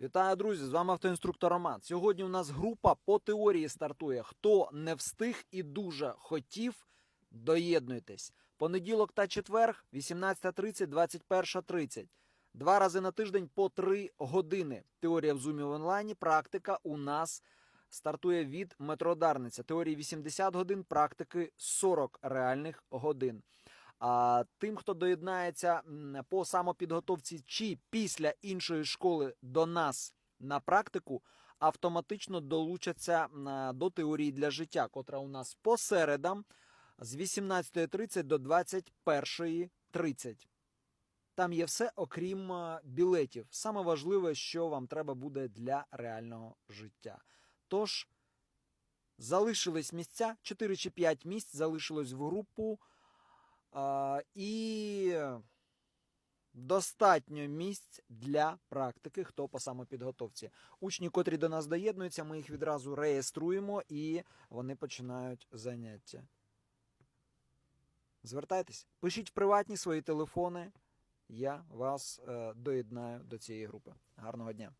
Вітаю, друзі! З вами автоінструктор Роман. Сьогодні у нас група по теорії стартує. Хто не встиг і дуже хотів, доєднуйтесь. Понеділок та четверг, 18.30, 21.30. Два рази на тиждень по три години. Теорія в зумі в онлайні, практика у нас стартує від метродарниця. Теорії 80 годин, практики 40 реальних годин. А тим, хто доєднається по самопідготовці чи після іншої школи до нас на практику, автоматично долучаться до теорії для життя, котра у нас по середам з 18.30 до 21.30. Там є все, окрім е, білетів. Саме важливе, що вам треба буде для реального життя. Тож, залишились місця, 4 чи 5 місць залишилось в групу. І достатньо місць для практики, хто по самопідготовці. Учні, котрі до нас доєднуються, ми їх відразу реєструємо і вони починають заняття. Звертайтесь, пишіть в приватні свої телефони. Я вас е, доєднаю до цієї групи. Гарного дня!